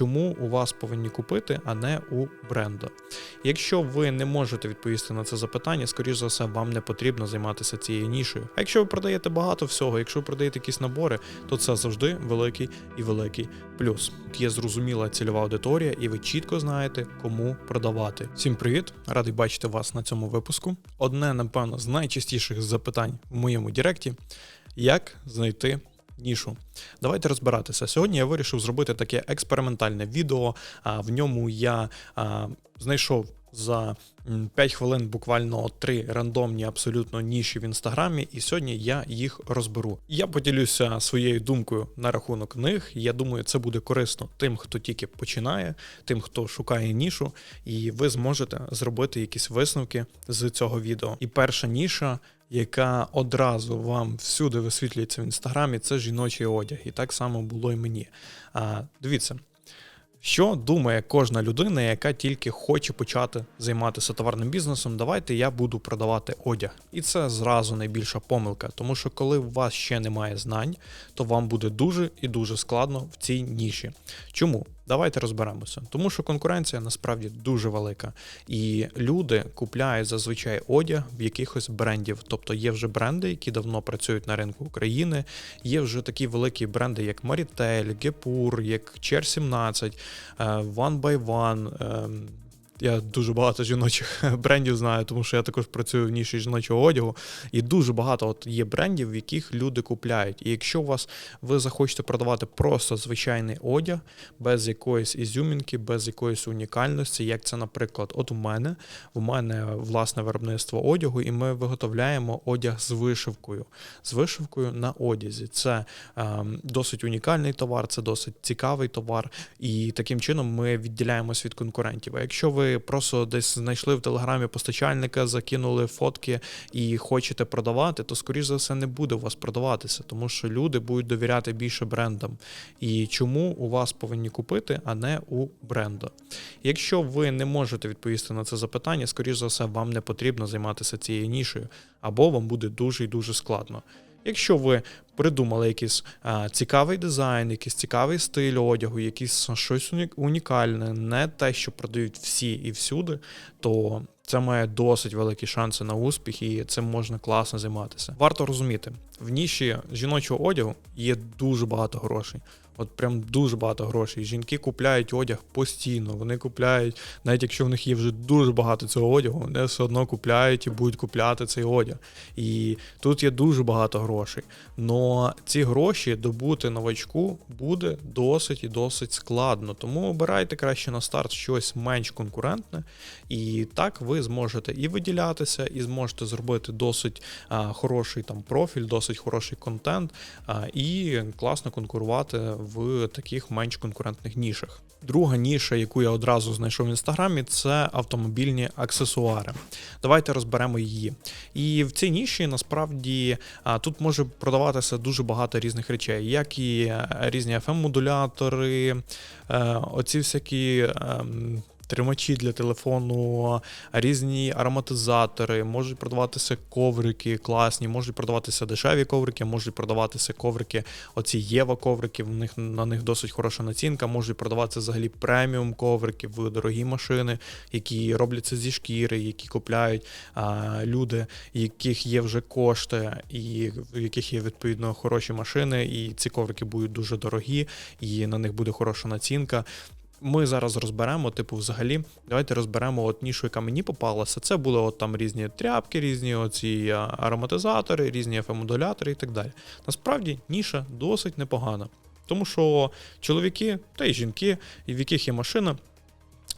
чому у вас повинні купити, а не у бренда. Якщо ви не можете відповісти на це запитання, скоріш за все, вам не потрібно займатися цією нішею. А якщо ви продаєте багато всього, якщо ви продаєте якісь набори, то це завжди великий і великий плюс. Є зрозуміла цільова аудиторія, і ви чітко знаєте, кому продавати. Всім привіт! Радий бачити вас на цьому випуску. Одне, напевно, з найчастіших запитань в моєму Директі: як знайти нішу. Давайте розбиратися. Сьогодні я вирішив зробити таке експериментальне відео. В ньому я знайшов за м, 5 хвилин буквально три рандомні абсолютно ніші в інстаграмі, і сьогодні я їх розберу. Я поділюся своєю думкою на рахунок них. Я думаю, це буде корисно тим, хто тільки починає, тим, хто шукає нішу, і ви зможете зробити якісь висновки з цього відео. І перша ніша яка одразу вам всюди висвітлюється в інстаграмі, це жіночий одяг. І так само було і мені. А, Дивіться, що думає кожна людина, яка тільки хоче почати займатися товарним бізнесом, давайте я буду продавати одяг. І це зразу найбільша помилка, тому що коли у вас ще немає знань, то вам буде дуже і дуже складно в цій ніші. Чому? Давайте розберемося, тому що конкуренція насправді дуже велика, і люди купляють зазвичай одяг в якихось брендів. Тобто є вже бренди, які давно працюють на ринку України. Є вже такі великі бренди, як Maritel, Гепур, як Chair 17, е, One by One. Я дуже багато жіночих брендів знаю, тому що я також працюю в ніші жіночого одягу. І дуже багато от є брендів, в яких люди купляють. І якщо у вас ви захочете продавати просто звичайний одяг, без якоїсь ізюмінки, без якоїсь унікальності, як це, наприклад, от у мене, у мене власне виробництво одягу, і ми виготовляємо одяг з вишивкою, з вишивкою на одязі. Це ем, досить унікальний товар, це досить цікавий товар, і таким чином ми відділяємось від конкурентів. А якщо ви просто десь знайшли в телеграмі постачальника, закинули фотки і хочете продавати, то скоріш за все не буде у вас продаватися, тому що люди будуть довіряти більше брендам. І чому у вас повинні купити, а не у бренда. Якщо ви не можете відповісти на це запитання, скоріш за все, вам не потрібно займатися цією нішею, або вам буде дуже і дуже складно. Якщо ви придумали якийсь а, цікавий дизайн, якийсь цікавий стиль одягу, якийсь щось унікальне, не те, що продають всі і всюди, то це має досить великі шанси на успіх, і цим можна класно займатися. Варто розуміти, в ніші жіночого одягу є дуже багато грошей. От прям дуже багато грошей. Жінки купляють одяг постійно. Вони купляють, навіть якщо в них є вже дуже багато цього одягу, вони все одно купляють і будуть купляти цей одяг. І тут є дуже багато грошей. Но ці гроші добути новачку буде досить і досить складно. Тому обирайте краще на старт щось менш конкурентне, і так ви зможете і виділятися, і зможете зробити досить а, хороший там профіль, досить хороший контент, а, і класно конкурувати таких менш конкурентних нішах. Друга ніша, яку я одразу знайшов в інстаграмі, це автомобільні аксесуари. Давайте розберемо її. І в цій ніші насправді тут може продаватися дуже багато різних речей, як і е, різні FM-модулятори, е, оці всякі. Тримачі для телефону, різні ароматизатори, можуть продаватися коврики класні, можуть продаватися дешеві коврики, можуть продаватися коврики, оці Єва коврики, в них на них досить хороша націнка, можуть продаватися взагалі преміум коврики в дорогі машини, які робляться зі шкіри, які купляють а, люди, яких є вже кошти, і в яких є відповідно хороші машини, і ці коврики будуть дуже дорогі, і на них буде хороша націнка. Ми зараз розберемо, типу, взагалі, давайте розберемо от нішу, яка мені попалася. Це були от там різні тряпки, різні оці ароматизатори, різні FM-модулятори і так далі. Насправді ніша досить непогана. Тому що чоловіки та й жінки, в яких є машина,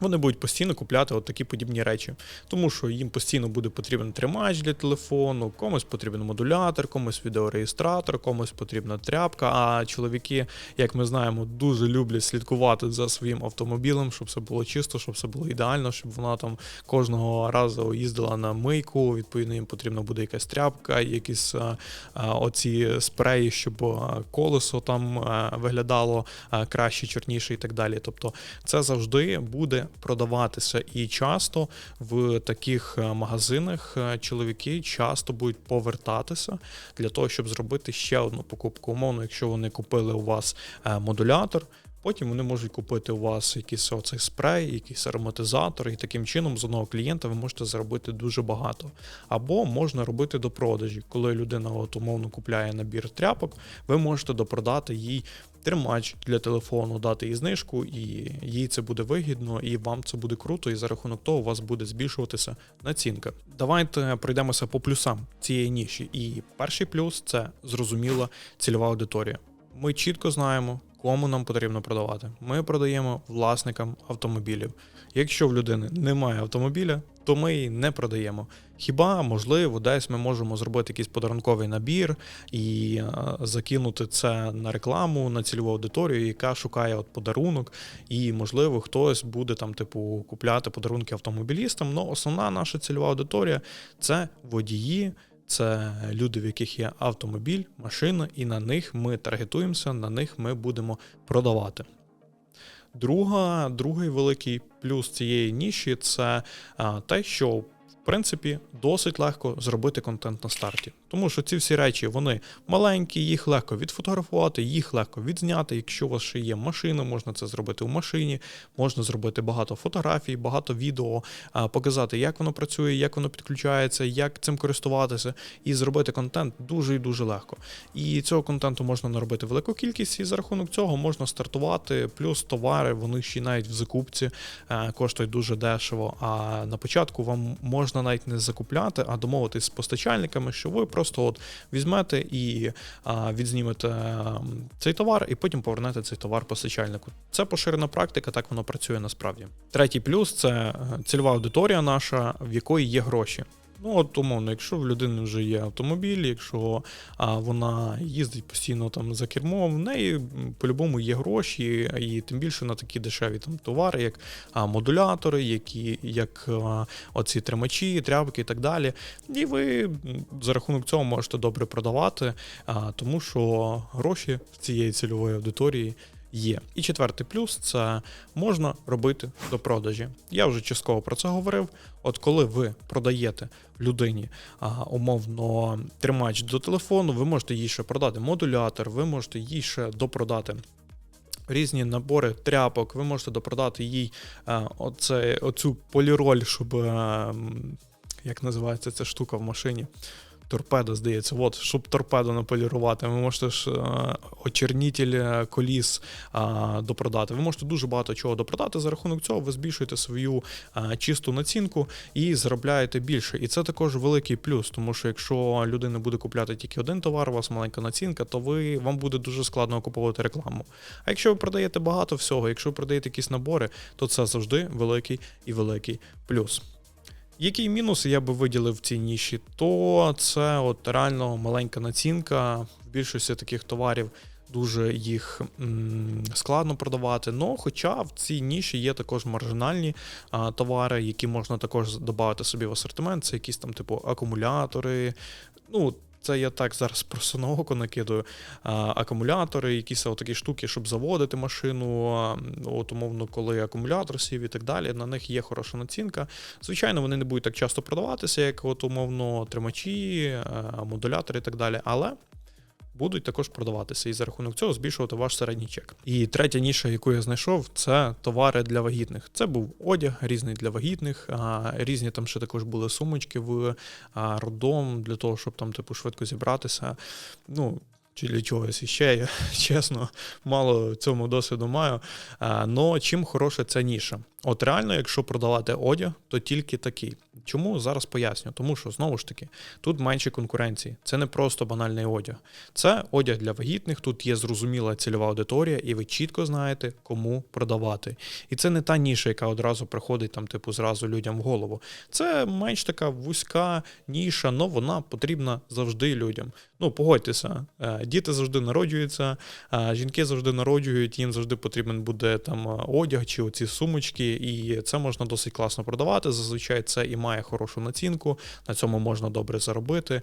вони будуть постійно купляти от такі подібні речі, тому що їм постійно буде потрібен тримач для телефону, комусь потрібен модулятор, комусь відеореєстратор, комусь потрібна тряпка. А чоловіки, як ми знаємо, дуже люблять слідкувати за своїм автомобілем, щоб все було чисто, щоб все було ідеально, щоб вона там кожного разу їздила на мийку. Відповідно, їм потрібна буде якась тряпка, якісь а, а, оці спреї, щоб колесо там виглядало краще, чорніше і так далі. Тобто, це завжди буде продаватися. І часто в таких е, магазинах е, чоловіки часто будуть повертатися для того, щоб зробити ще одну покупку. Умовно, якщо вони купили у вас е, модулятор. Потім вони можуть купити у вас якийсь оцей спрей, якийсь ароматизатор, і таким чином з одного клієнта ви можете заробити дуже багато. Або можна робити до продажі, коли людина от умовно купляє набір тряпок, ви можете допродати їй тримач для телефону, дати їй знижку, і їй це буде вигідно, і вам це буде круто, і за рахунок того у вас буде збільшуватися націнка. Давайте пройдемося по плюсам цієї ніші. І перший плюс це зрозуміла цільова аудиторія. Ми чітко знаємо, кому нам потрібно продавати. Ми продаємо власникам автомобілів. Якщо в людини немає автомобіля, то ми її не продаємо. Хіба можливо, десь ми можемо зробити якийсь подарунковий набір і е, закинути це на рекламу, на цільову аудиторію, яка шукає от подарунок, і можливо хтось буде там, типу, купляти подарунки автомобілістам. Ну, основна наша цільова аудиторія це водії. Це люди, в яких є автомобіль, машина, і на них ми таргетуємося, на них ми будемо продавати. Друга, Другий великий плюс цієї ніші це те, що принципі досить легко зробити контент на старті. Тому що ці всі речі вони маленькі, їх легко відфотографувати, їх легко відзняти. Якщо у вас ще є машина, можна це зробити в машині, можна зробити багато фотографій, багато відео, показати, як воно працює, як воно підключається, як цим користуватися, і зробити контент дуже і дуже легко. І цього контенту можна наробити велику кількість, і за рахунок цього можна стартувати. Плюс товари, вони ще навіть в закупці коштують дуже дешево. А на початку вам можна навіть не закупляти, а домовитись з постачальниками, що ви просто от візьмете і а, відзнімете цей товар, і потім повернете цей товар постачальнику. Це поширена практика, так воно працює насправді. Третій плюс це е, цільова аудиторія наша, в якої є гроші. Ну, от умовно, якщо в людини вже є автомобіль, якщо а, вона їздить постійно там за кермом, в неї по-любому є гроші, і тим більше на такі дешеві там товари, як а, модулятори, які, як а, оці тримачі, тряпки і так далі. І ви за рахунок цього можете добре продавати, а, тому що гроші в цієї цільової аудиторії є. І четвертий плюс це можна робити до продажі. Я вже частково про це говорив. От коли ви продаєте людині а, умовно тримач до телефону, ви можете їй ще продати модулятор, ви можете їй ще допродати. Різні набори тряпок, ви можете допродати їй оце, оцю поліроль, щоб а, як називається ця штука в машині торпеда, здається, от, щоб торпеду наполірувати, ви можете ж е, очернітель е, коліс а, допродати. Ви можете дуже багато чого допродати. За рахунок цього ви збільшуєте свою чисту націнку і заробляєте більше. І це також великий плюс, тому що якщо людина буде купляти тільки один товар, у вас маленька націнка, то ви вам буде дуже складно окуповувати рекламу. А якщо ви продаєте багато всього, якщо ви продаєте якісь набори, то це завжди великий і великий плюс. Який мінус я би виділив в цій ніші, то це от реально маленька націнка. В більшості таких товарів дуже їх складно продавати. Ну, хоча в цій ніші є також маржинальні а, товари, які можна також додати собі в асортимент. Це якісь там, типу, акумулятори. Ну, це я так зараз просто на око накидаю. А, Акумулятори, якісь такі штуки, щоб заводити машину. От, умовно, коли акумулятор сів і так далі, на них є хороша націнка. Звичайно, вони не будуть так часто продаватися, як от, умовно, тримачі, модулятори і так далі. Але будуть також продаватися і за рахунок цього збільшувати ваш середній чек. І третя ніша, яку я знайшов, це товари для вагітних. Це був одяг різний для вагітних, різні там ще також були сумочки в роддом для того, щоб там типу швидко зібратися. Ну, чи для чогось іще, я чесно, мало цьому досвіду маю. Но чим хороша ця ніша? От реально, якщо продавати одяг, то тільки такий. Чому зараз поясню? Тому що знову ж таки тут менше конкуренції. Це не просто банальний одяг. Це одяг для вагітних, тут є зрозуміла цільова аудиторія, і ви чітко знаєте, кому продавати. І це не та ніша, яка одразу приходить там, типу, зразу людям в голову. Це менш така вузька ніша, але вона потрібна завжди людям. Ну, погодьтеся, е, діти завжди народжуються, жінки завжди народжують, їм завжди потрібен буде там одяг чи оці сумочки і це можна досить класно продавати. Зазвичай це і має хорошу націнку, на цьому можна добре заробити.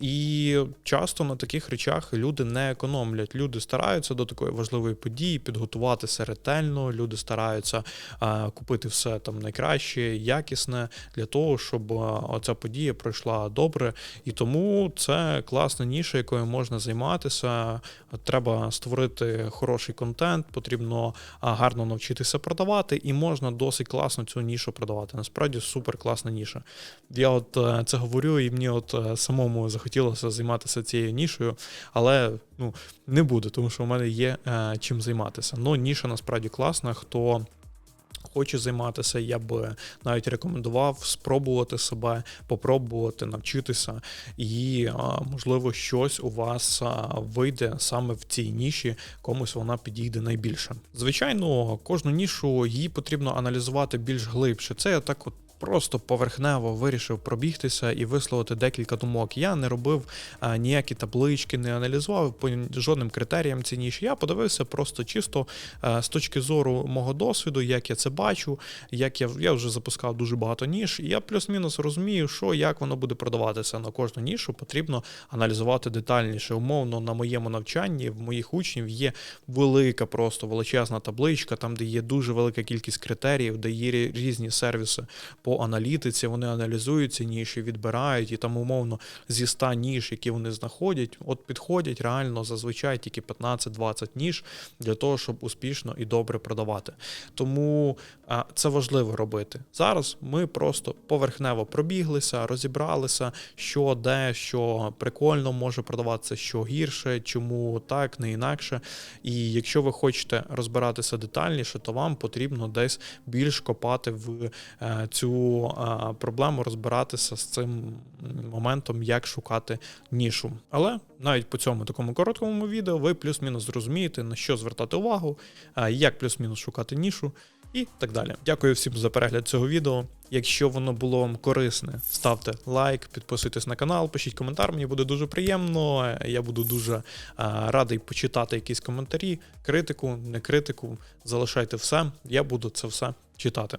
І часто на таких речах люди не економлять. Люди стараються до такої важливої події підготуватися ретельно. Люди стараються а, купити все там найкраще, якісне для того, щоб а, оця подія пройшла добре. І тому це класна ніша, якою можна займатися. Треба створити хороший контент, потрібно гарно навчитися продавати, і можна досить класно цю нішу продавати. Насправді супер класна ніша. Я от е, це говорю, і мені от е, самому захотілося займатися цією нішою, але ну не буду, тому що в мене є е, чим займатися. Ну, ніша насправді класна. Хто хоче займатися, я б навіть рекомендував спробувати себе, попробувати навчитися, і а, можливо щось у вас а, вийде саме в цій ніші, комусь вона підійде найбільше. Звичайно, кожну нішу її потрібно аналізувати більш глибше. Це я так от. Просто поверхнево вирішив пробігтися і висловити декілька думок. Я не робив а, ніякі таблички, не аналізував по жодним критеріям ці ніші. Я подивився просто чисто а, з точки зору мого досвіду, як я це бачу, як я, я вже запускав дуже багато ніж, і я плюс-мінус розумію, що як воно буде продаватися на кожну нішу, потрібно аналізувати детальніше. Умовно, на моєму навчанні в моїх учнів є велика, просто величезна табличка, там де є дуже велика кількість критеріїв, де є різні сервіси по аналітиці, вони аналізують ці ніші, відбирають, і там умовно зі 100 ніж, які вони знаходять, от підходять реально зазвичай тільки 15-20 ніж для того, щоб успішно і добре продавати. Тому це важливо робити. Зараз ми просто поверхнево пробіглися, розібралися, що де, що прикольно може продаватися, що гірше, чому так, не інакше. І якщо ви хочете розбиратися детальніше, то вам потрібно десь більш копати в е, проблему, розбиратися з цим моментом, як шукати нішу. Але навіть по цьому такому короткому відео ви плюс-мінус зрозумієте, на що звертати увагу, як плюс-мінус шукати нішу і так далі. Дякую всім за перегляд цього відео. Якщо воно було вам корисне, ставте лайк, підписуйтесь на канал, пишіть коментар, мені буде дуже приємно. Я буду дуже радий почитати якісь коментарі, критику, не критику. Залишайте все. Я буду це все читати.